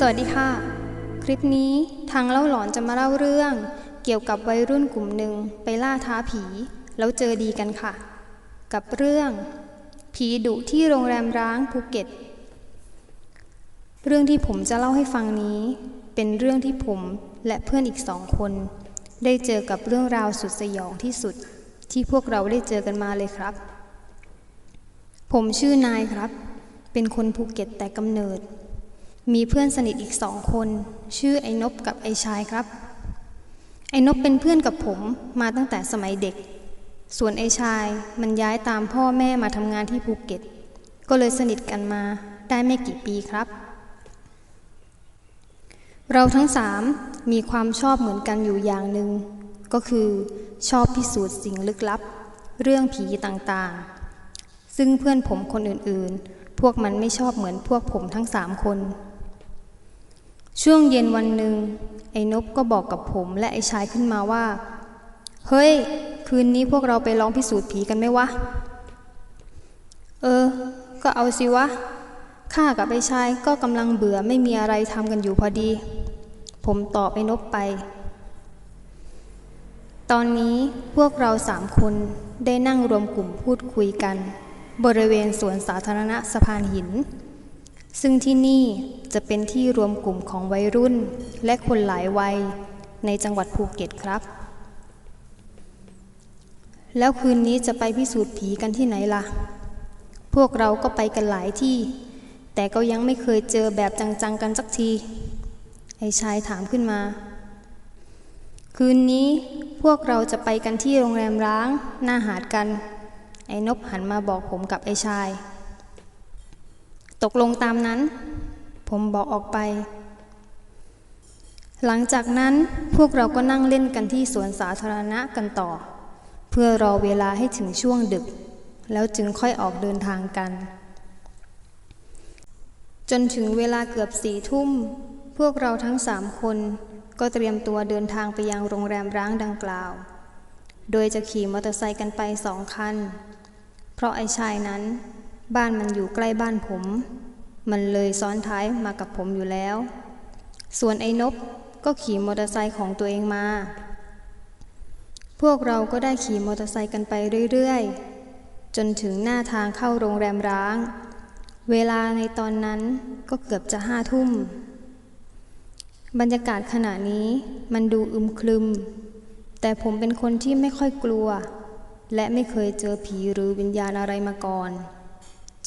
สวัสดีค่ะ คลิปนี้ทางเล่าหลอนจะมาเล่าเรื่อง เกี่ยวกับวัยรุ่นกลุ่มหนึ่งไปล่าท้าผี แล้วเจอดีกันค่ะ กับเรื่อง ผีดุที่โรงแรมร้างภูเก็ต เรื่องที่ผมจะเล่าให้ฟังนี้ เป็นเรื่องที่ผมและเพื่อนอีกสองคน ได้เจอกับเรื่องราวสุดสยองที่สุด ที่พวกเราได้เจอกันมาเลยครับ ผมชื่อนายครับ เป็นคนภูเก็ตแต่กำเนิด มีเพื่อนสนิทอีกสองคน ชื่อไอ้นบกับไอ้ชายครับ ไอ้นบเป็นเพื่อนกับผมมาตั้งแต่สมัยเด็ก ส่วนไอ้ชายมันย้ายตามพ่อแม่มาทำงานที่ภูเก็ต ก็เลยสนิทกันมาได้ไม่กี่ปีครับ เราทั้งสามมีความชอบเหมือนกันอยู่อย่างหนึ่งก็คือชอบพิสูจน์สิ่งลึกลับ เรื่องผีต่างๆ ซึ่งเพื่อนผมคนอื่นๆ พวกมันไม่ชอบเหมือนพวกผมทั้งสามคน ช่วงเย็นวันหนึ่งไอ้นบก็บอกกับผมและไอ้ชายขึ้นมาว่า เฮ้ย คืนนี้พวกเราไปลองพิสูจน์ผีกันไหมวะ เออ ก็เอาสิวะ ข้ากับไอ้ชายก็กำลังเบื่อไม่มีอะไรทำกันอยู่พอดี ผมตอบไอ้นบไป ตอนนี้พวกเราสามคนได้นั่งรวมกลุ่มพูดคุยกัน บริเวณสวนสาธารณะสะพานหิน ซึ่งที่นี่จะเป็นที่รวมกลุ่มของวัยรุ่น และคนหลายวัยในจังหวัดภูเก็ตครับ แล้วคืนนี้จะไปพิสูจน์ผีกันที่ไหนล่ะ พวกเราก็ไปกันหลายที่ แต่ก็ยังไม่เคยเจอแบบจังๆกันสักที ไอ้ชายถามขึ้นมา คืนนี้พวกเราจะไปกันที่โรงแรมร้างหน้าหาดกัน ไอ้นบหันมาบอกผมกับไอ้ชาย ตกลงตามนั้น ผมบอกออกไป หลังจากนั้นพวกเราก็นั่งเล่นกันที่สวนสาธารณะกันต่อ เพื่อรอเวลาให้ถึงช่วงดึก แล้วจึงค่อยออกเดินทางกัน จนถึงเวลาเกือบสี่ทุ่ม พวกเราทั้งสามคนก็เตรียมตัวเดินทางไปยังโรงแรมร้างดังกล่าว โดยจะขี่มอเตอร์ไซค์กันไปสองคัน เพราะไอ้ชายนั้น บ้านมันอยู่ใกล้บ้านผม มันเลยซ้อนท้ายมากับผมอยู่แล้ว ส่วนไอ้นบก็ขี่มอเตอร์ไซค์ของตัวเองมา พวกเราก็ได้ขี่มอเตอร์ไซค์กันไปเรื่อยๆ จนถึงหน้าทางเข้าโรงแรมร้าง เวลาในตอนนั้นก็เกือบจะห้าทุ่ม บรรยากาศขณะนี้มันดูอึมครึม แต่ผมเป็นคนที่ไม่ค่อยกลัว และไม่เคยเจอผีหรือวิญญาณอะไรมาก่อน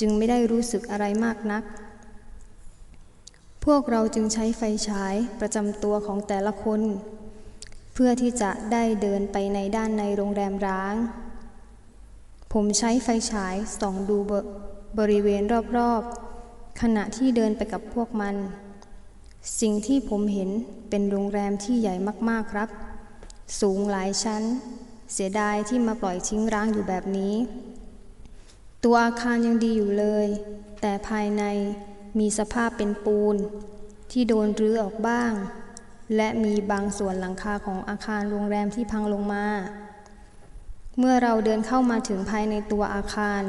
จึงไม่ได้รู้สึกอะไรมากนัก พวกเราจึงใช้ไฟฉายประจำตัวของแต่ละคน เพื่อที่จะได้เดินไปในด้านในโรงแรมร้าง ผมใช้ไฟฉายส่องดูบบริเวณรอบๆ ขณะที่เดินไปกับพวกมัน สิ่งที่ผมเห็นเป็นโรงแรมที่ใหญ่มากๆครับ สูงหลายชั้น เสียดายที่มาปล่อยทิ้งร้างอยู่แบบนี้ ตัวอาคารยังดีอยู่เลย แต่ภายในมีสภาพเป็นปูน ที่โดนรื้อออกบ้าง และมีบางส่วนหลังคาของอาคารโรงแรมที่พังลงมา เมื่อเราเดินเข้ามาถึงภายในตัวอาคาร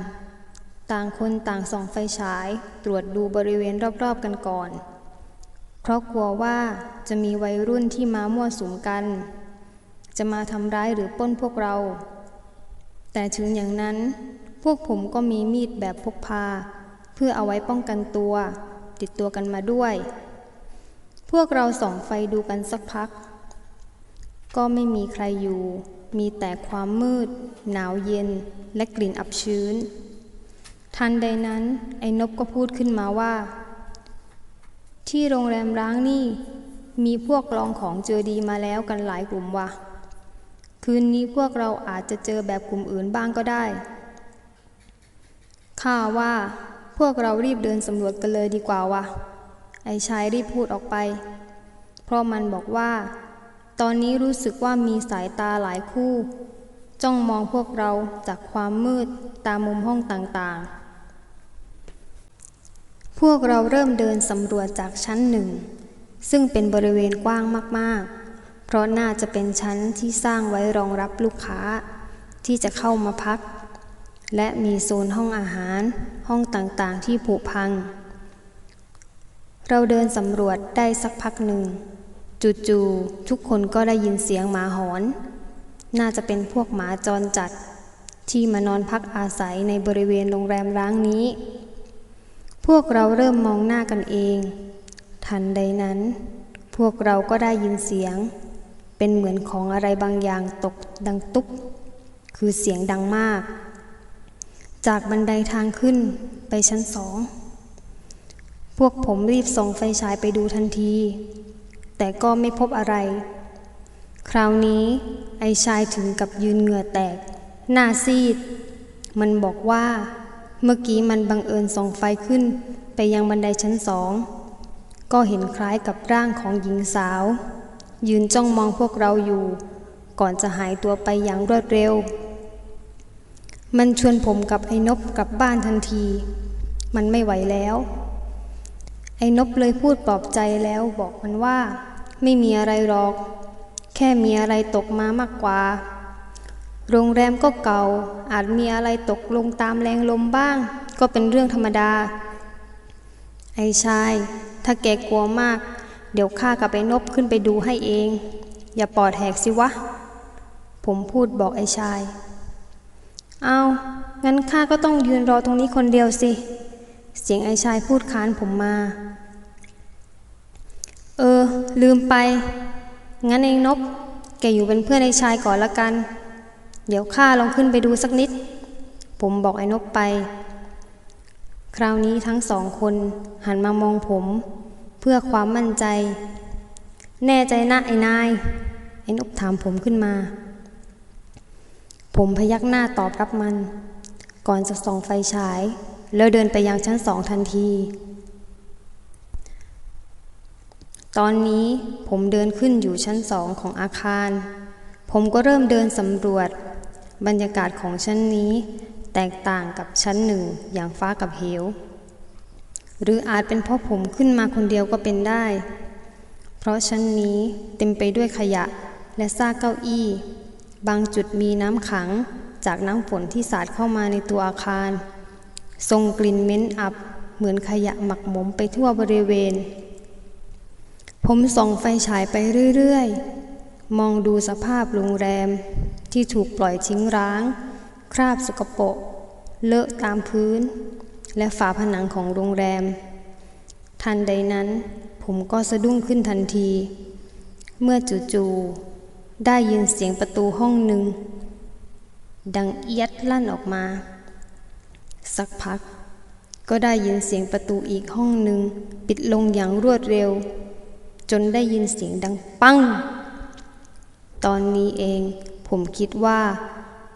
ต่างคนต่างส่องไฟฉาย ตรวจดูบริเวณรอบๆกันก่อน เพราะกลัวว่าจะมีวัยรุ่นที่มามั่วสุมกัน จะมาทำร้ายหรือป้นพวกเรา แต่ถึงอย่างนั้น พวกผมก็มีมีดแบบพกพา เพื่อเอาไว้ป้องกันตัว ติดตัวกันมาด้วย พวกเราส่องไฟดูกันสักพัก ก็ไม่มีใครอยู่ มีแต่ความมืด หนาวเย็นและกลิ่นอับชื้น ทันใดนั้นไอ้นบก็พูดขึ้นมาว่า ที่โรงแรมร้างนี่ มีพวกลองของเจอดีมาแล้วกันหลายกลุ่มว่ะ คืนนี้พวกเราอาจจะเจอแบบกลุ่มอื่นบ้างก็ได้ ข้าว่าพวกเรารีบเดินสำรวจกันเลยดีกว่าวะไอ้ชายรีบพูดออกไป เพราะมันบอกว่า ตอนนี้รู้สึกว่ามีสายตาหลายคู่ จ้องมองพวกเราจากความมืดตามมุมห้องต่างๆ พวกเราเริ่มเดินสำรวจจากชั้นหนึ่ง ซึ่งเป็นบริเวณกว้างมากๆ เพราะน่าจะเป็นชั้นที่สร้างไว้รองรับลูกค้า ที่จะเข้ามาพัก และมีโซนห้องอาหาร ห้องต่างๆ ที่ผุพัง เราเดินสำรวจได้สักพักหนึ่ง จู่ๆทุกคนก็ได้ยินเสียงหมาหอน น่าจะเป็นพวกหมาจรจัด ที่มานอนพักอาศัยในบริเวณโรงแรมร้างนี้ พวกเราเริ่มมองหน้ากันเอง ทันใดนั้น พวกเราก็ได้ยินเสียง เป็นเหมือนของอะไรบางอย่างตกดังตุ๊บคือเสียงดังมาก จากบันไดทางขึ้นไปชั้นสอง พวกผมรีบส่องไฟฉายไปดูทันที แต่ก็ไม่พบอะไร คราวนี้ไอชายถึงกับยืนเหงื่อแตก หน้าซีด มันบอกว่าเมื่อกี้มันบังเอิญส่องไฟขึ้นไปยังบันไดชั้นสอง ก็เห็นคล้ายกับร่างของหญิงสาว ยืนจ้องมองพวกเราอยู่ ก่อนจะหายตัวไปอย่างรวดเร็ว มันชวนผมกับไอ้นบกลับบ้านทันที มันไม่ไหวแล้ว ไอ้นบเลยพูดปลอบใจแล้วบอกมันว่า ไม่มีอะไรหรอก แค่มีอะไรตกมามากกว่า โรงแรมก็เก่า อาจมีอะไรตกลงตามแรงลมบ้าง ก็เป็นเรื่องธรรมดา ไอ้ชาย ถ้าแกกลัวมาก เดี๋ยวข้ากับไอ้นบขึ้นไปดูให้เอง อย่าปอดแหกสิวะ ผมพูดบอกไอ้ชาย เอางั้นข้าก็ต้องยืนรอตรงนี้คนเดียวสิ เสียงไอ้ชายพูดค้านผมมา เออ ลืมไป งั้นเองนบ แกอยู่เป็นเพื่อนไอ้ชายก่อนละกัน เดี๋ยวข้าลองขึ้นไปดูสักนิด ผมบอกไอ้นบไป คราวนี้ทั้งสองคนหันมามองผม เพื่อความมั่นใจ แน่ใจนะไอ้นาย ไอ้นบถามผมขึ้นมา ผมพยักหน้าตอบรับมัน ก่อนจะส่องไฟฉาย แล้วเดินไปยังชั้นสองทันที ตอนนี้ผมเดินขึ้นอยู่ชั้นสองของอาคาร ผมก็เริ่มเดินสำรวจ บรรยากาศของชั้นนี้ แตกต่างกับชั้นหนึ่งอย่างฟ้ากับเหว หรืออาจเป็นเพราะผมขึ้นมาคนเดียวก็เป็นได้ เพราะชั้นนี้เต็มไปด้วยขยะและซากเก้าอี้ บางจุดมีน้ำขังจากน้ำฝนที่สาดเข้ามาในตัวอาคาร ทรงกลิ่นเหม็นอับเหมือนขยะหมักหมมไปทั่วบริเวณ ผมส่องไฟฉายไปเรื่อยๆ มองดูสภาพโรงแรมที่ถูกปล่อยทิ้งร้าง คราบสกปรกเลอะตามพื้น และฝาผนังของโรงแรม ทันใดนั้น ผมก็สะดุ้งขึ้นทันที เมื่อจู่ๆ ได้ยินเสียงประตูห้องหนึ่ง ดังเอียดลั่นออกมา สักพัก ก็ได้ยินเสียงประตูอีกห้องหนึ่ง ปิดลงอย่างรวดเร็ว จนได้ยินเสียงดังปัง ตอนนี้เองผมคิดว่า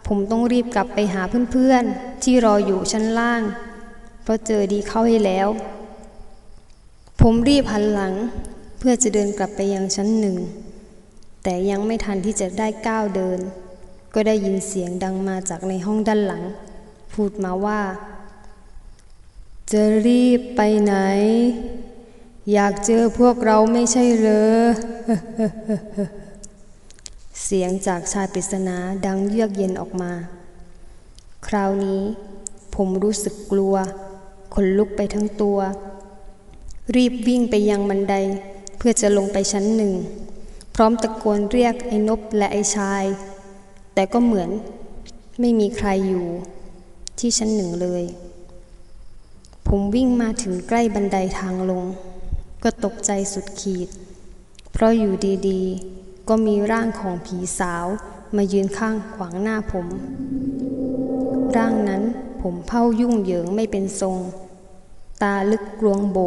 ผมต้องรีบกลับไปหาเพื่อนๆ ที่รออยู่ชั้นล่าง เพราะเจอดีเข้าให้แล้ว ผมรีบหันหลัง เพื่อจะเดินกลับไปยังชั้นหนึ่ง แต่ยังไม่ทันที่จะได้ก้าวเดิน ก็ได้ยินเสียงดังมาจากในห้องด้านหลัง พูดมาว่า จะรีบไปไหน อยากเจอพวกเราไม่ใช่เหรอเสียงจากชายปริศนาดังเยือกเย็นออกมา คราวนี้ผมรู้สึกกลัว ขนลุกไปทั้งตัว รีบวิ่งไปยังบันได เพื่อจะลงไปชั้นหนึ่ง พร้อมตะโกนเรียกไอ้นบและไอ้ชาย แต่ก็เหมือนไม่มีใครอยู่ที่ชั้นหนึ่งเลย ผมวิ่งมาถึงใกล้บันไดทางลง ก็ตกใจสุดขีด เพราะอยู่ดีๆ ก็มีร่างของผีสาวมายืนข้างขวางหน้าผม ร่างนั้นผมเผ้ายุ่งเหยิงไม่เป็นทรง ตาลึกกลวงโบ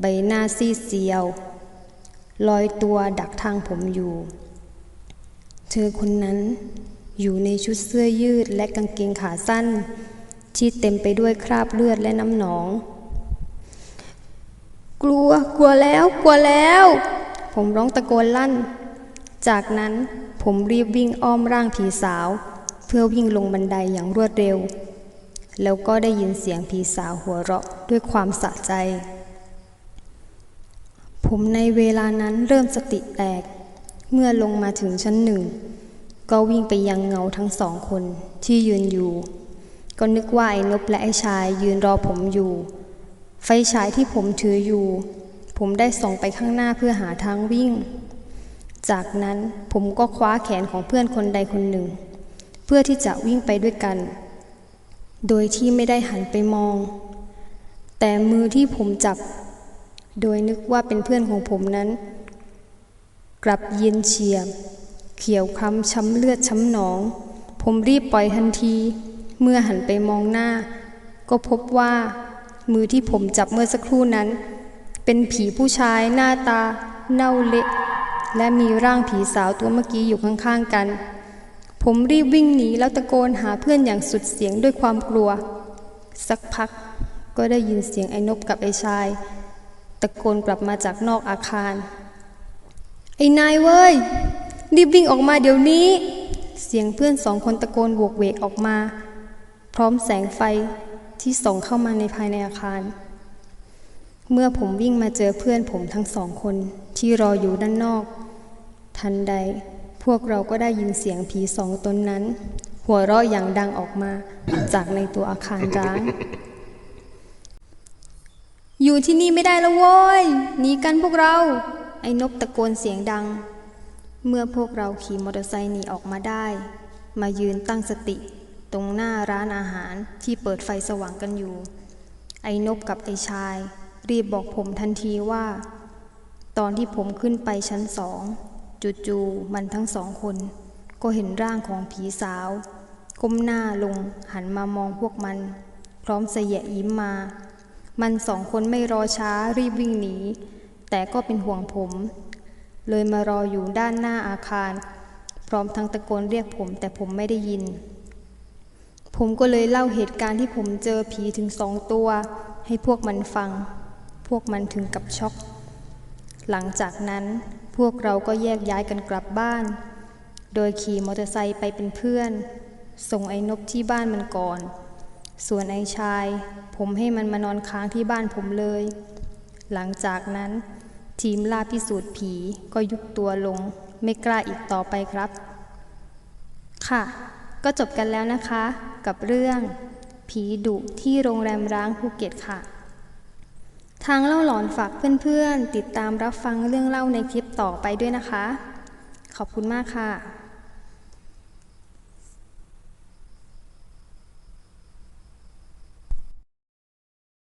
ใบหน้าซีเซียว ลอยตัวดักทางผมอยู่ เธอคนนั้นอยู่ในชุดเสื้อยืดและกางเกงขาสั้น ที่เต็มไปด้วยคราบเลือดและน้ำหนอง กลัวกลัวแล้วกลัวแล้ว ผมร้องตะโกนลั่น จากนั้นผมรีบวิ่งอ้อมร่างผีสาว เพื่อวิ่งลงบันไดอย่างรวดเร็ว แล้วก็ได้ยินเสียงผีสาวหัวเราะด้วยความสะใจ ผมในเวลานั้นเริ่มสติแตก เมื่อลงมาถึงชั้นหนึ่ง ก็วิ่งไปยังเงาทั้งสองคนที่ยืนอยู่ ก็นึกว่าไอ้นบและไอ้ชายยืนรอผมอยู่ ไฟฉายที่ผมถืออยู่ ผมได้ส่องไปข้างหน้าเพื่อหาทางวิ่ง จากนั้นผมก็คว้าแขนของเพื่อนคนใดคนหนึ่ง เพื่อที่จะวิ่งไปด้วยกัน โดยที่ไม่ได้หันไปมอง แต่มือที่ผมจับ โดยนึกว่าเป็นเพื่อนของผมนั้น กลับเย็นเฉียบ เขียวคล้ำช้ำเลือดช้ำหนอง ผมรีบปล่อยทันที เมื่อหันไปมองหน้า ก็พบว่ามือที่ผมจับเมื่อสักครู่นั้น เป็นผีผู้ชายหน้าตา เน่าเละและมีร่างผีสาวตัวเมื่อกี้อยู่ข้างๆกัน ผมรีบวิ่งหนีแล้วตะโกนหาเพื่อนอย่างสุดเสียงด้วยความกลัว สักพักก็ได้ยินเสียงไอ้นบกับไอ้ชาย ตะโกนกลับมาจากนอกอาคาร ไอ้นายเว้ย รีบวิ่งออกมาเดี๋ยวนี้ เสียงเพื่อนสองคนตะโกนโวกเวกออกมา พร้อมแสงไฟที่ส่องเข้ามาในภายในอาคาร เมื่อผมวิ่งมาเจอเพื่อนผมทั้งสองคนที่รออยู่ด้านนอก ทันใดพวกเราก็ได้ยินเสียงผีสองตนนั้น หัวเราะอย่างดังออกมาจากในตัวอาคารร้าง อยู่ที่นี่ไม่ได้แล้วโว้ยหนีกันพวกเรา ไอ้นกตะโกนเสียงดัง เมื่อพวกเราขี่มอเตอร์ไซค์หนีออกมาได้ มายืนตั้งสติ ตรงหน้าร้านอาหารที่เปิดไฟสว่างกันอยู่ ไอ้นกกับไอ้ชาย รีบบอกผมทันทีว่า ตอนที่ผมขึ้นไปชั้นสองจู่ๆมันทั้งสองคน ก็เห็นร่างของผีสาว ก้มหน้าลงหันมามองพวกมัน พร้อมเสยะยิ้มมา มันสองคนไม่รอช้ารีบวิ่งหนี แต่ก็เป็นห่วงผม เลยมารออยู่ด้านหน้าอาคาร พร้อมทั้งตะโกนเรียกผมแต่ผมไม่ได้ยิน ผมก็เลยเล่าเหตุการณ์ที่ผมเจอผีถึงสองตัว ให้พวกมันฟัง พวกมันถึงกับช็อก หลังจากนั้นพวกเราก็แยกย้ายกันกลับบ้าน โดยขี่มอเตอร์ไซค์ไปเป็นเพื่อน ส่งไอ้นบที่บ้านมันก่อน ส่วนไอ้ชาย ผมให้มันมานอนค้างที่บ้านผมเลย หลังจากนั้น ทีมล่าพิสูจน์ผีก็ยุบตัวลง ไม่กล้าอีกต่อไปครับ ค่ะ ก็จบกันแล้วนะคะ กับเรื่อง ผีดุที่โรงแรมร้างภูเก็ตค่ะ ทางเล่าหลอนฝากเพื่อนๆ ติดตามรับฟังเรื่องเล่าในคลิปต่อไปด้วยนะคะ ขอบคุณมากค่ะ